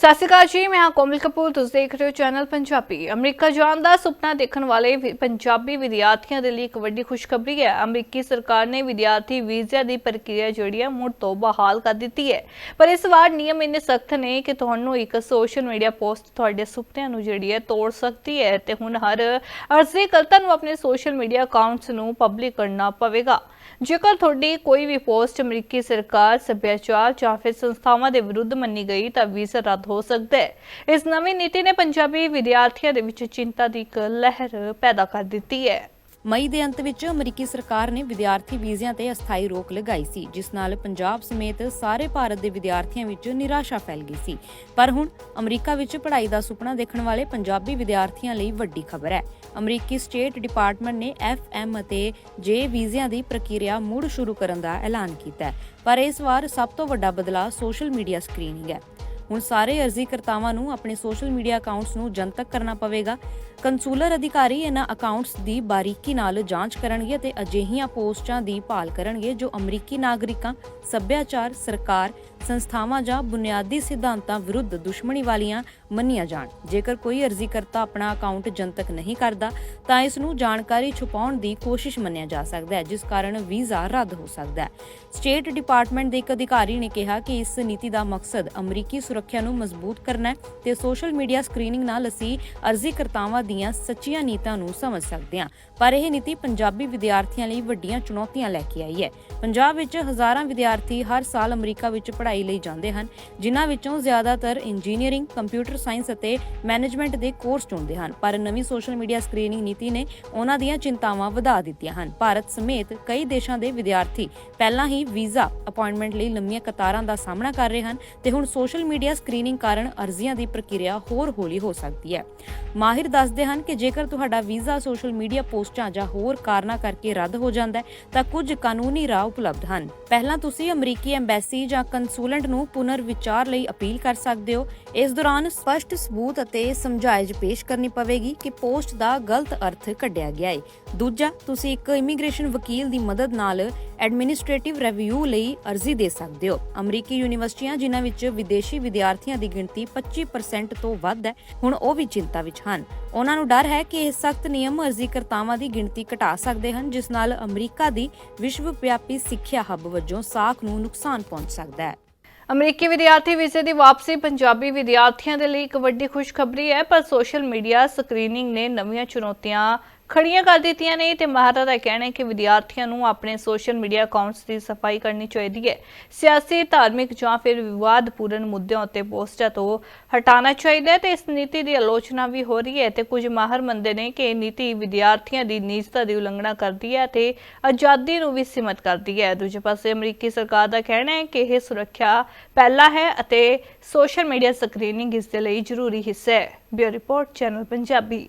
ਸਤਿ ਸ਼੍ਰੀ ਅਕਾਲ ਜੀ, ਮੈਂ ਹਾਂ ਕੋਮਲ ਕਪੂਰ, ਤੁਸੀਂ ਦੇਖ ਰਹੇ ਹੋ ਚੈਨਲ ਪੰਜਾਬੀ। ਅਮਰੀਕਾ ਜਾਣ ਦਾ ਸੁਪਨਾ ਦੇਖਣ ਵਾਲੇ ਪੰਜਾਬੀ ਵਿਦਿਆਰਥੀਆਂ ਦੇ ਲਈ ਇੱਕ ਵੱਡੀ ਖੁਸ਼ਖਬਰੀ ਹੈ। ਅਮਰੀਕੀ ਸਰਕਾਰ ਨੇ ਵਿਦਿਆਰਥੀ ਵੀਜ਼ਾ ਦੀ ਪ੍ਰਕਿਰਿਆ ਜਿਹੜੀ ਹੈ, ਮੁੜ ਤੋਂ ਬਹਾਲ ਕਰ ਦਿੱਤੀ ਹੈ। ਪਰ ਇਸ ਵਾਰ ਨਿਯਮ ਇੰਨੇ ਸਖਤ ਨੇ ਕਿ ਤੁਹਾਨੂੰ ਇੱਕ ਸੋਸ਼ਲ ਮੀਡੀਆ ਪੋਸਟ ਤੁਹਾਡੇ ਸੁਪਨਿਆਂ ਨੂੰ ਜਿਹੜੀ ਹੈ, ਤੋੜ ਸਕਦੀ ਹੈ ਤੇ ਹੁਣ ਹਰ ਅਰਜ਼ੀ ਕਰਤਾ ਨੂੰ ਆਪਣੇ ਸੋਸ਼ਲ ਮੀਡੀਆ ਅਕਾਊਂਟਸ ਨੂੰ ਪਬਲਿਕ ਕਰਨਾ ਪਵੇਗਾ। ਜੇਕਰ ਤੁਹਾਡੀ ਕੋਈ ਵੀ ਪੋਸਟ ਅਮਰੀਕੀ ਸਰਕਾਰ, ਸੱਭਿਆਚਾਰ ਜਾਂ ਫਿਰ ਸੰਸਥਾਵਾਂ ਦੇ ਵਿਰੁੱਧ ਮੰਨੀ ਗਈ, ਤਾਂ ਵੀਜ਼ਾ ਰੱਦ ਹੋ ਸਕਦਾ ਹੈ। ਇਸ ਨਵੀਂ ਨੀਤੀ ਨੇ ਪੰਜਾਬੀ ਵਿਦਿਆਰਥੀਆਂ ਦੇ ਵਿੱਚ ਚਿੰਤਾ ਦੀ ਇੱਕ ਲਹਿਰ ਪੈਦਾ ਕਰ ਦਿੱਤੀ ਹੈ। ਮਈ ਦੇ ਅੰਤ ਵਿੱਚ ਅਮਰੀਕੀ ਸਰਕਾਰ ਨੇ ਵਿਦਿਆਰਥੀ ਵੀਜ਼ਿਆਂ ਤੇ ਅਸਥਾਈ ਰੋਕ ਲਗਾਈ ਸੀ, ਜਿਸ ਨਾਲ ਪੰਜਾਬ ਸਮੇਤ ਸਾਰੇ ਭਾਰਤ ਦੇ ਵਿਦਿਆਰਥੀਆਂ ਵਿੱਚ ਨਿਰਾਸ਼ਾ ਫੈਲ ਗਈ ਸੀ। ਪਰ ਹੁਣ ਅਮਰੀਕਾ ਵਿੱਚ ਪੜ੍ਹਾਈ ਦਾ ਸੁਪਨਾ ਦੇਖਣ ਵਾਲੇ ਪੰਜਾਬੀ ਵਿਦਿਆਰਥੀਆਂ ਲਈ ਵੱਡੀ ਖਬਰ ਹੈ। ਅਮਰੀਕੀ ਸਟੇਟ ਡਿਪਾਰਟਮੈਂਟ ਨੇ ਐਫ.ਐਮ ਅਤੇ ਜੇ ਵੀਜ਼ਿਆਂ ਦੀ ਪ੍ਰਕਿਰਿਆ ਮੁੜ ਸ਼ੁਰੂ ਕਰਨ ਦਾ ਐਲਾਨ ਕੀਤਾ ਹੈ। ਪਰ ਇਸ ਵਾਰ ਸਭ ਤੋਂ ਵੱਡਾ ਬਦਲਾਅ ਸੋਸ਼ਲ ਮੀਡੀਆ ਸਕਰੀਨਿੰਗ ਹੈ। ਹੁਣ ਸਾਰੇ ਅਰਜ਼ੀਕਰਤਾਵਾਂ ਨੂੰ ਆਪਣੇ ਸੋਸ਼ਲ ਮੀਡੀਆ ਅਕਾਊਂਟਸ ਨੂੰ ਜਨਤਕ ਕਰਨਾ ਪਵੇਗਾ। ਕੰਸੂਲਰ ਅਧਿਕਾਰੀ ਇਹਨਾਂ ਅਕਾਊਂਟਸ ਦੀ ਬਾਰੀਕੀ ਨਾਲ ਜਾਂਚ ਕਰਨਗੇ ਅਤੇ ਅਜਿਹੀਆਂ ਪੋਸਟਾਂ ਦੀ ਭਾਲ ਕਰਨਗੇ ਜੋ ਅਮਰੀਕੀ ਨਾਗਰਿਕਾਂ, ਸੱਭਿਆਚਾਰ, ਸਰਕਾਰ, ਸੰਸਥਾਵਾਂ ਜਾਂ ਬੁਨਿਆਦੀ ਸਿਧਾਂਤਾਂ ਵਿਰੁੱਧ ਦੁਸ਼ਮਣੀ ਵਾਲੀਆਂ ਮੰਨੀਆਂ ਜਾਣ। ਜੇਕਰ ਕੋਈ ਅਰਜ਼ੀਕਰਤਾ ਆਪਣਾ ਅਕਾਊਂਟ ਜਨਤਕ ਨਹੀਂ ਕਰਦਾ, ਤਾਂ ਇਸ ਨੂੰ ਜਾਣਕਾਰੀ ਛੁਪਾਉਣ ਦੀ ਕੋਸ਼ਿਸ਼ ਮੰਨਿਆ ਜਾ ਸਕਦਾ ਹੈ, ਜਿਸ ਕਾਰਨ ਵੀਜ਼ਾ ਰੱਦ ਹੋ ਸਕਦਾ ਹੈ। ਸਟੇਟ ਡਿਪਾਰਟਮੈਂਟ ਦੇ ਇੱਕ ਅਧਿਕਾਰੀ ਨੇ ਕਿਹਾ ਕਿ ਇਸ ਨੀਤੀ ਦਾ ਮਕਸਦ ਅਮਰੀਕੀ ਸੁਰੱਖਿਆ ਸੁਰੱਖਿਆ ਨੂੰ ਮਜ਼ਬੂਤ ਕਰਨਾ ਹੈ ਤੇ ਸੋਸ਼ਲ ਮੀਡੀਆ ਸਕਰੀਨਿੰਗ ਨਾਲ ਅਸੀਂ ਅਰਜ਼ੀਕਰਤਾਵਾਂ ਦੀਆਂ ਸੱਚੀਆਂ ਨੀਤਾਂ ਨੂੰ ਸਮਝ ਸਕਦੇ ਹਾਂ। ਪਰ ਇਹ ਨੀਤੀ ਪੰਜਾਬੀ ਵਿਦਿਆਰਥੀਆਂ ਲਈ ਵੱਡੀਆਂ ਚੁਣੌਤੀਆਂ ਲੈ ਕੇ ਆਈ ਹੈ। ਪੰਜਾਬ ਵਿੱਚ ਹਜ਼ਾਰਾਂ ਵਿਦਿਆਰਥੀ ਹਰ ਸਾਲ ਅਮਰੀਕਾ ਵਿੱਚ ਪੜ੍ਹਾਈ ਲਈ ਜਾਂਦੇ ਹਨ, ਜਿਨ੍ਹਾਂ ਵਿੱਚੋਂ ਜ਼ਿਆਦਾਤਰ ਇੰਜੀਨੀਅਰਿੰਗ, ਕੰਪਿਊਟਰ ਸਾਇੰਸ ਅਤੇ ਮੈਨੇਜਮੈਂਟ ਦੇ ਕੋਰਸ ਚੁਣਦੇ ਹਨ। ਪਰ ਨਵੀਂ ਸੋਸ਼ਲ ਮੀਡੀਆ ਸਕਰੀਨਿੰਗ ਨੀਤੀ ਨੇ ਉਹਨਾਂ ਦੀਆਂ ਚਿੰਤਾਵਾਂ ਵਧਾ ਦਿੱਤੀਆਂ ਹਨ। ਭਾਰਤ ਸਮੇਤ ਕਈ ਦੇਸ਼ਾਂ ਦੇ ਵਿਦਿਆਰਥੀ ਪਹਿਲਾਂ ਹੀ ਵੀਜ਼ਾ ਅਪਾਇੰਟਮੈਂਟ ਲਈ ਲੰਮੀਆਂ ਕਤਾਰਾਂ ਦਾ ਸਾਹਮਣਾ ਕਰ ਰਹੇ ਹਨ ਤੇ ਹੁਣ ਸੋਸ਼ਲ ਮੀਡੀਆ ਸਕਰੀਨਿੰਗ ਕਾਰਨ ਅਰਜ਼ੀਆਂ ਦੀ ਪ੍ਰਕਿਰਿਆ ਹੋਰ ਹੌਲੀ ਹੋ ਸਕਦੀ ਹੈ। ਮਾਹਿਰ ਦੱਸਦੇ ਹਨ ਕਿ ਜੇਕਰ ਤੁਹਾਡਾ ਵੀਜ਼ਾ ਸੋਸ਼ਲ ਮੀਡੀਆ ਪੋਸਟਾਂ ਜਾਂ ਹੋਰ ਕਾਰਨਾਂ ਕਰਕੇ ਰੱਦ ਹੋ ਜਾਂਦਾ ਹੈ, ਤਾਂ ਕੁਝ ਕਾਨੂੰਨੀ ਰਾਹ ਉਪਲਬਧ ਹਨ। ਪਹਿਲਾਂ ਤੁਸੀਂ ਅਮਰੀਕੀ ਐਮਬੈਸੀ ਜਾਂ ਕੰਸੂਲੈਂਟ ਨੂੰ ਪੁਨਰ ਵਿਚਾਰ ਲਈ ਅਪੀਲ ਕਰ ਸਕਦੇ ਹੋ। ਇਸ ਦੌਰਾਨ ਸਪਸ਼ਟ ਸਬੂਤ ਅਤੇ ਸਮਝਾਇਸ਼ ਪੇਸ਼ ਕਰਨੀ ਪਵੇਗੀ ਕਿ ਪੋਸਟ ਦਾ ਗਲਤ ਅਰਥ ਕੱਢਿਆ ਗਿਆ ਹੈ। ਦੂਜਾ, ਤੁਸੀਂ ਇੱਕ ਇਮੀਗ੍ਰੇਸ਼ਨ ਵਕੀਲ ਦੀ ਮਦਦ ਨਾਲ ਐਡਮਿਨਿਸਟ੍ਰੇਟਿਵ ਰਿਵਿਊ ਲਈ ਅਰਜ਼ੀ ਦੇ ਸਕਦੇ ਹੋ। ਅਮਰੀਕੀ ਯੂਨੀਵਰਸਿਟੀਆਂ, ਜਿਨ੍ਹਾਂ ਵਿੱਚ ਵਿਦੇਸ਼ੀ ਵਿਦਿਆਰਥੀਆਂ ਦੀ ਗਿਣਤੀ 25% ਤੋਂ ਵੱਧ ਹੈ, ਹੁਣ ਉਹ ਵੀ ਚਿੰਤਾ ਵਿੱਚ ਹਨ। ਉਹਨਾਂ ਨੂੰ ਡਰ ਹੈ ਕਿ ਇਹ ਸਖਤ ਨਿਯਮ ਅਰਜ਼ੀਕਰਤਾਵਾਂ ਦੀ ਗਿਣਤੀ ਘਟਾ ਸਕਦੇ ਹਨ, ਜਿਸ ਨਾਲ ਅਮਰੀਕਾ ਦੀ ਵਿਸ਼ਵ ਸਿੱਖਿਆ ਹੱਬ ਵਜੋਂ ਸਾਖ ਨੂੰ ਨੁਕਸਾਨ ਪਹੁੰਚ ਸਕਦਾ ਹੈ। ਅਮਰੀਕੀ ਵਿਦਿਆਰਥੀ ਵੀਜ਼ੇ ਦੀ ਵਾਪਸੀ ਪੰਜਾਬੀ ਵਿਦਿਆਰਥੀਆਂ ਦੇ ਲਈ ਇੱਕ ਵੱਡੀ ਖੁਸ਼ਖਬਰੀ ਹੈ, ਪਰ ਸੋਸ਼ਲ ਮੀਡੀਆ ਸਕਰੀਨਿੰਗ ਨੇ ਨਵੀਆਂ ਚੁਣੌਤੀਆਂ ਖੜੀਆਂ ਕਰ ਦਿੱਤੀਆਂ ਨੇ ਤੇ ਮਹਾਰਾ ਦਾ ਕਹਿਣਾ ਹੈ ਕਿ ਵਿਦਿਆਰਥੀਆਂ ਨੂੰ ਆਪਣੇ ਸੋਸ਼ਲ ਮੀਡੀਆ ਅਕਾਊਂਟਸ ਦੀ ਸਫ਼ਾਈ ਕਰਨੀ ਚਾਹੀਦੀ ਹੈ। ਸਿਆਸੀ, ਧਾਰਮਿਕ ਜਾਂ ਫਿਰ ਵਿਵਾਦਪੂਰਨ ਮੁੱਦਿਆਂ ਉੱਤੇ ਪੋਸਟਾਂ ਤੋਂ ਹਟਾਉਣਾ ਚਾਹੀਦਾ ਹੈ ਤੇ ਇਸ ਨੀਤੀ ਦੀ ਆਲੋਚਨਾ ਵੀ ਹੋ ਰਹੀ ਹੈ ਤੇ ਕੁਝ ਮਾਹਰ ਮੰਨਦੇ ਨੇ ਕਿ ਇਹ ਨੀਤੀ ਵਿਦਿਆਰਥੀਆਂ ਦੀ ਨਿਜਤਾ ਦੀ ਉਲੰਘਣਾ ਕਰਦੀ ਹੈ ਤੇ ਆਜ਼ਾਦੀ ਨੂੰ ਵੀ ਸੀਮਤ ਕਰਦੀ ਹੈ। ਦੂਜੇ ਪਾਸੇ ਅਮਰੀਕੀ ਸਰਕਾਰ ਦਾ ਕਹਿਣਾ ਹੈ ਕਿ ਇਹ ਸੁਰੱਖਿਆ ਪਹਿਲਾ ਹੈ ਅਤੇ ਸੋਸ਼ਲ ਮੀਡੀਆ ਸਕਰੀਨਿੰਗ ਇਸ ਦੇ ਲਈ ਜ਼ਰੂਰੀ ਹਿੱਸਾ ਹੈ। Bureau report, channel Punjabi.